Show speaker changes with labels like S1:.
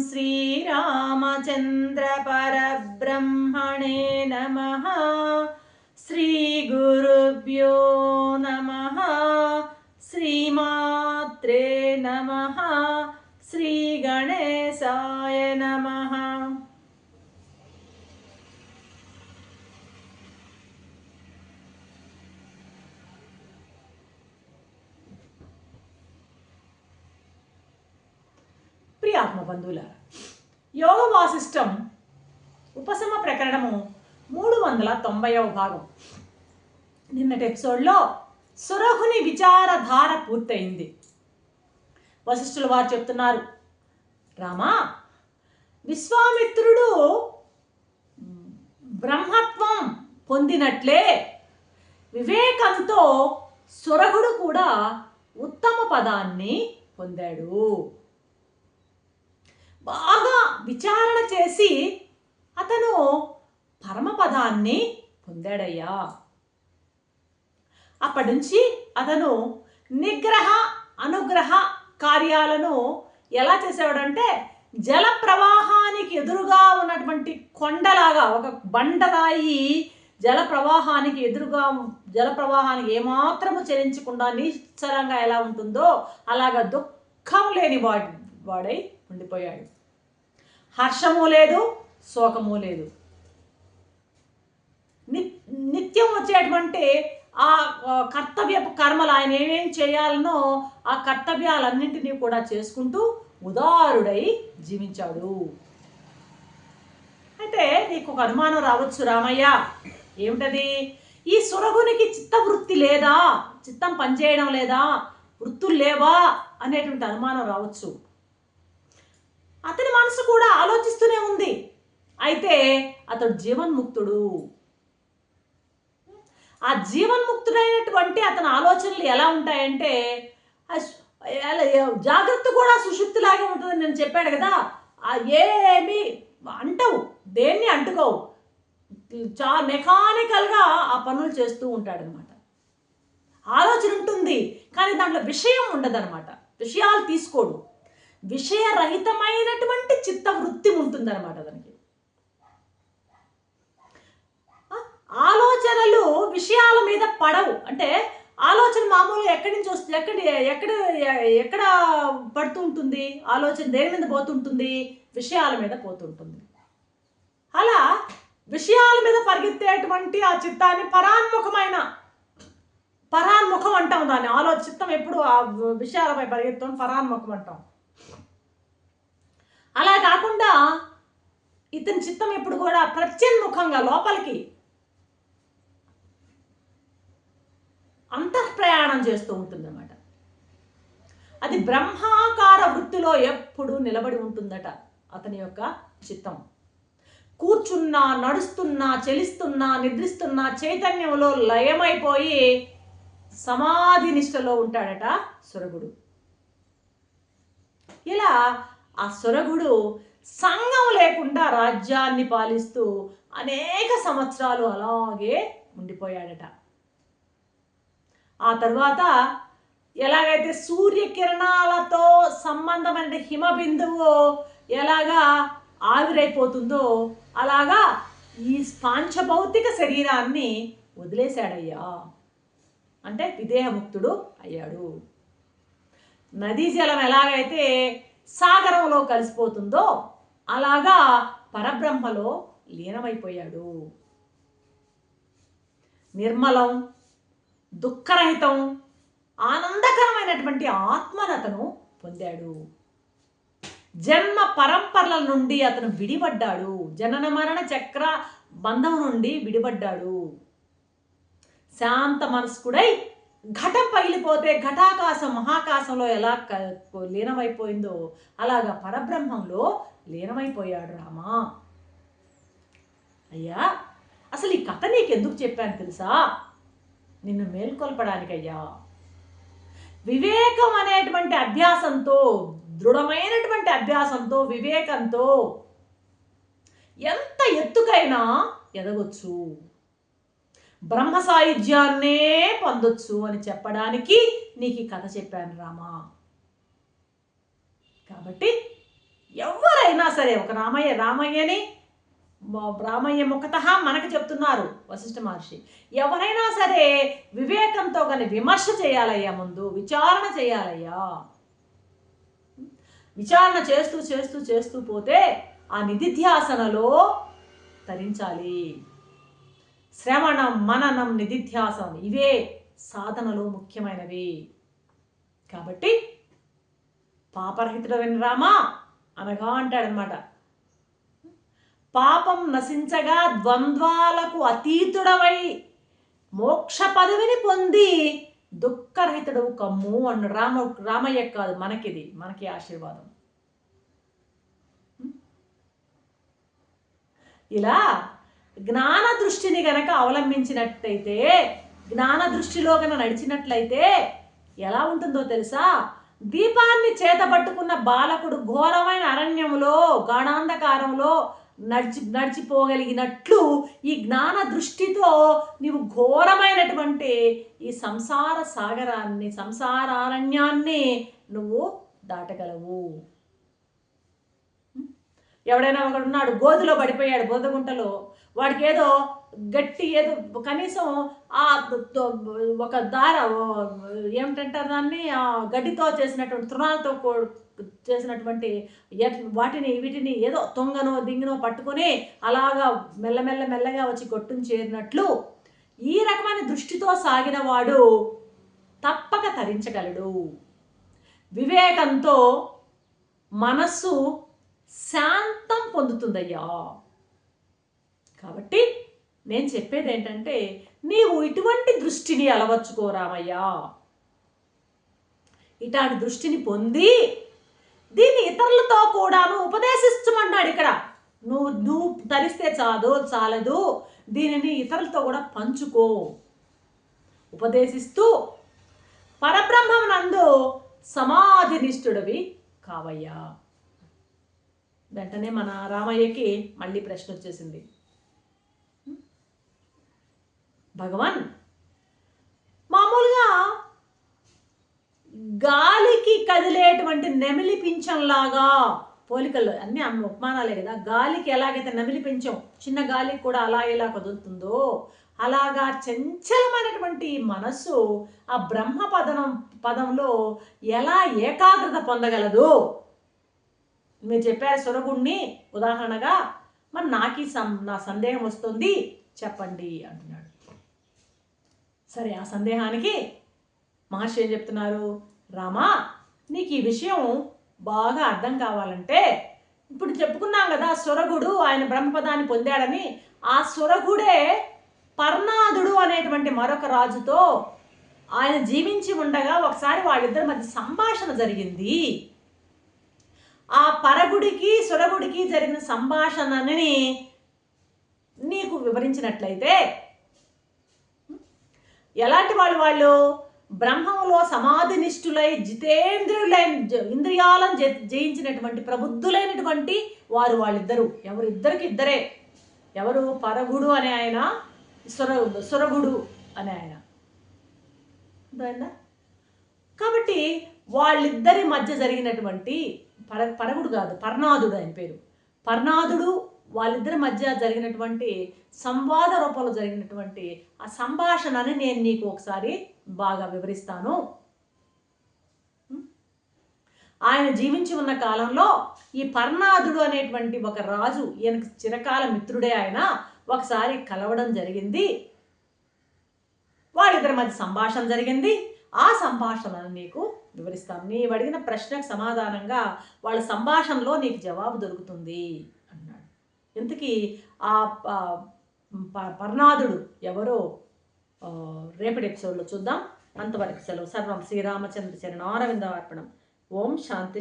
S1: श्रीरामचन्द्रपरब्रह्मणे नमः। श्रीगुरुभ्यो नमः। श्रीमात्रे नमः। श्रीगणेशाय नमः ప్రియాత్మ బంధువులారా యోగ వాసిష్టం ఉపశమ ప్రకరణము మూడు వందల తొంభైవ భాగం. నిన్నటి ఎపిసోడ్లో సురహుని విచారధార పూర్తయింది. వశిష్ఠుల వారు చెప్తున్నారు రామా విశ్వామిత్రుడు బ్రహ్మత్వం పొందినట్లే వివేకంతో సురహుడు కూడా ఉత్తమ పదాన్ని పొందాడు. బాగా విచారణ చేసి అతను పరమపదాన్ని పొందాడయ్యా. అప్పటి నుంచి అతను నిగ్రహ అనుగ్రహ కార్యాలను ఎలా చేసేవాడంటే జల ప్రవాహానికి ఎదురుగా ఉన్నటువంటి కొండలాగా ఒక బండరాయి జల ప్రవాహానికి ఎదురుగా జల ప్రవాహానికి ఏమాత్రము చెలించకుండా నిశ్చలంగా ఎలా ఉంటుందో అలాగా దుఃఖం లేని వాడి వాడై ఉండిపోయాడు. హర్షము లేదు శోకము లేదు. నిత్ నిత్యం వచ్చేటువంటి ఆ ఆ కర్తవ్యపు కర్మలు ఆయన ఏమేం చేయాలనో ఆ కర్తవ్యాలన్నింటినీ కూడా చేసుకుంటూ ఉదారుడై జీవించాడు. అయితే నీకు ఒక అనుమానం రావచ్చు రామయ్య. ఏమిటది? ఈ సురగునికి చిత్తవృత్తి లేదా? చిత్తం పనిచేయడం లేదా? వృత్తులు లేవా? అనేటువంటి అనుమానం రావచ్చు. అతని మనసు కూడా ఆలోచిస్తూనే ఉంది. అయితే అతడు జీవన్ముక్తుడు. ఆ జీవన్ముక్తుడైనటువంటి అతని ఆలోచనలు ఎలా ఉంటాయంటే జాగ్రత్త కూడా సుషుప్తిలాగే ఉంటుందని నేను చెప్పాడు కదా ఏమి అంటవు దేన్ని అంటుకోవు. చా మెకానికల్గా ఆ పనులు చేస్తూ ఉంటాడనమాట. ఆలోచన ఉంటుంది కానీ దాంట్లో విషయం ఉండదనమాట. విషయాలు తీసుకోడు. విషయరహితమైనటువంటి చిత్తవృత్తి ఉంటుందన్నమాట అతనికి ఆలోచనలు విషయాల మీద పడవు. అంటే ఆలోచన మామూలుగా ఎక్కడి నుంచి వస్తుంది? ఎక్కడ ఎక్కడ ఎక్కడ పడుతూ ఉంటుంది ఆలోచన దేని మీద పోతుంటుంది? విషయాల మీద పోతుంటుంది. అలా విషయాల మీద పరిగెత్తేటువంటి ఆ చిత్తాన్ని పరాన్ముఖమైన పరాన్ముఖం అంటాం దాన్ని. ఆలోచిత్తం ఎప్పుడు ఆ విషయాలపై పరిగెత్తాం పరాన్ముఖం అంటాం. అలా కాకుండా ఇతని చిత్తం ఎప్పుడు కూడా ప్రత్యన్ముఖంగా లోపలికి అంతఃప్రయాణం చేస్తూ ఉంటుందన్నమాట. అది బ్రహ్మాకార వృత్తిలో ఎప్పుడు నిలబడి ఉంటుందట అతని యొక్క చిత్తం. కూర్చున్నా నడుస్తున్నా చెలిస్తున్నా నిద్రిస్తున్నా చైతన్యంలో లయమైపోయి సమాధి నిష్టలో ఉంటాడట సురగుడు. ఇలా ఆ సురగుడు సంఘం లేకుండా రాజ్యాన్ని పాలిస్తూ అనేక సంవత్సరాలు అలాగే ఉండిపోయాడట. ఆ తర్వాత ఎలాగైతే సూర్యకిరణాలతో సంబంధమైన హిమబిందువు ఎలాగా ఆవిరైపోతుందో అలాగా ఈ పాంచభౌతిక శరీరాన్ని వదిలేశాడయ్యా. అంటే విదేహముక్తుడు అయ్యాడు. నదీ జలం ఎలాగైతే సాగరంలో కలిసిపోతుందో అలాగా పరబ్రహ్మలో లీనమైపోయాడు. నిర్మలం దుఃఖరహితం ఆనందకరమైనటువంటి ఆత్మను అతను పొందాడు. జన్మ పరంపరల నుండి అతను విడిపడ్డాడు. జనన మరణ చక్ర బంధం నుండి విడిపడ్డాడు. శాంత మనస్కుడై ఘటం పగిలిపోతే ఘటాకాశం మహాకాశంలో ఎలా క- లీనమైపోయిందో అలాగా పరబ్రహ్మంలో లీనమైపోయాడు రామా. అయ్యా అసలు ఈ కథ నీకెందుకు చెప్పాను తెలుసా? నిన్ను మేల్కొల్పడానికయ్యా. వివేకం అనేటువంటి అభ్యాసంతో దృఢమైనటువంటి అభ్యాసంతో వివేకంతో ఎంత ఎత్తుకైనా ఎదగొచ్చు. బ్రహ్మ సాయుధ్యాన్నే పొందొచ్చు అని చెప్పడానికి నీకు ఈ కథ చెప్పాను రామా. కాబట్టి ఎవరైనా సరే ఒక రామయ్య రామయ్యని రామయ్య ముఖత మనకు చెప్తున్నారు వశిష్ఠ మహర్షి. ఎవరైనా సరే వివేకంతో కానీ విమర్శ చేయాలయ్యా ముందు విచారణ చేయాలయ్యా. విచారణ చేస్తూ చేస్తూ చేస్తూ పోతే ఆ నిధిధ్యాసనలో తరించాలి. శ్రవణం మననం నిధిధ్యాసనం. ఇవే సాధనలో ముఖ్యమైనవి. కాబట్టి పాపరహితుడవైన రామా అనగా అంటాడనమాట పాపం నశించగా ద్వంద్వాలకు అతీతుడవై మోక్ష పదవిని పొంది దుఃఖరహితుడు కమ్ము అన్న రామ రామయ్య కాదు మనకిది మనకి ఆశీర్వాదం. ఇలా జ్ఞాన దృష్టిని గనక అవలంబించినట్టయితే జ్ఞాన దృష్టిలో గన నడిచినట్లయితే ఎలా ఉంటుందో తెలుసా? దీపాన్ని చేతబట్టుకున్న బాలకుడు ఘోరమైన అరణ్యములో గాఢాంధకారంలో నడిచి నడిచిపోగలిగినట్లు ఈ జ్ఞాన దృష్టితో నీవు ఘోరమైనటువంటి ఈ సంసార సాగరాన్ని సంసారారణ్యాన్ని నువ్వు దాటగలవు. ఎవడైనా ఒకడున్నాడు గోధులో పడిపోయాడు బోధగుంటలో వాడికి ఏదో గట్టి ఏదో కనీసం ఆ తో- ఒక దార ఏమిటంటారు దాన్ని? ఆ గడ్డితో చేసినటువంటి తృణాలతో చేసినటువంటి వాటిని వీటిని ఏదో తొంగనో దింగినో పట్టుకొని అలాగా మెల్లమెల్ల మెల్లగా వచ్చి గొట్టును చేరినట్లు ఈ రకమైన దృష్టితో సాగిన వాడు తప్పక తరించగలడు. వివేకంతో మనస్సు శాంతం పొందుతుందయ్యా. కాబట్టి నేను చెప్పేది ఏంటంటే నీవు ఇటువంటి దృష్టిని అలవర్చుకోరామయ్యా ఇటాంటి దృష్టిని పొంది దీన్ని ఇతరులతో కూడాను ఉపదేశించమన్నాడు ఇక్కడ. నువ్వు నువ్వు ధరిస్తే చాదు చాలదు. దీనిని ఇతరులతో కూడా పంచుకో. ఉపదేశిస్తూ పరబ్రహ్మనందు సమాధినిష్ఠుడివి కావయ్యా. వెంటనే మన రామయ్యకి మళ్ళీ ప్రశ్న వచ్చేసింది. భగవాన్ మామూలుగా గాలికి కదిలేటువంటి నెమిలి పింఛంలాగా పోలికలు అన్నీ ఆమె ఉపమానాలే కదా గాలికి ఎలాగైతే నెమిలి పింఛం చిన్న గాలికి కూడా అలా ఎలా కదులుతుందో అలాగా చంచలమైనటువంటి మనస్సు ఆ బ్రహ్మ పదనం పదంలో ఎలా ఏకాగ్రత పొందగలదు? మీరు చెప్పారు సురగుణ్ణి ఉదాహరణగా మరి నాకు సం నా సందేహం వస్తుంది చెప్పండి అంటున్నాడు. సరే ఆ సందేహానికి మహర్షి ఏం చెప్తున్నారు? రామా నీకు ఈ విషయం బాగా అర్థం కావాలంటే ఇప్పుడు చెప్పుకున్నాం కదా సురగుడు ఆయన బ్రహ్మపదాన్ని పొందాడని ఆ సురగుడే పర్ణాదుడు అనేటువంటి మరొక రాజుతో ఆయన జీవించి ఉండగా ఒకసారి వాళ్ళిద్దరి మధ్య సంభాషణ జరిగింది. ఆ పరగుడికి సురగుడికి జరిగిన సంభాషణని నీకు వివరించినట్లయితే ఎలాంటి వాళ్ళు వాళ్ళు? బ్రహ్మంలో సమాధినిష్ఠులై జితేంద్రియులైన జ- ఇంద్రియాలను జయించినటువంటి ప్రబుద్ధులైనటువంటి వారు వాళ్ళిద్దరు. ఎవరిద్దరికి ఇద్దరే? ఎవరు పరగుడు అనే ఆయన సుర సురగుడు అనే ఆయన. కాబట్టి వాళ్ళిద్దరి మధ్య జరిగినటువంటి పర పరగుడు కాదు పర్ణాదుడు ఆయన పేరు. పర్ణాదుడు వాళ్ళిద్దరి మధ్య జరిగినటువంటి సంవాద రూపంలో జరిగినటువంటి ఆ సంభాషణని నేను నీకు ఒకసారి బాగా వివరిస్తాను. ఆయన జీవించి ఉన్న కాలంలో ఈ పర్ణాదుడు అనేటువంటి ఒక రాజు ఈయనకు చిరకాల మిత్రుడే ఆయన ఒకసారి కలవడం జరిగింది. వాళ్ళిద్దరి మధ్య సంభాషణ జరిగింది. ఆ సంభాషణను నీకు వివరిస్తాను. నీవు అడిగిన ప్రశ్నకు సమాధానంగా వాళ్ళ సంభాషణలో నీకు జవాబు దొరుకుతుంది. ఇంతకీ ఆ ప- పర్ణాదుడు ఎవరో రేపటి ఎపిసోడ్లో చూద్దాం. అంతవరకు సెలవు. సర్వం శ్రీరామచంద్ర చరణారవింద అర్పణం ఓం శాంతి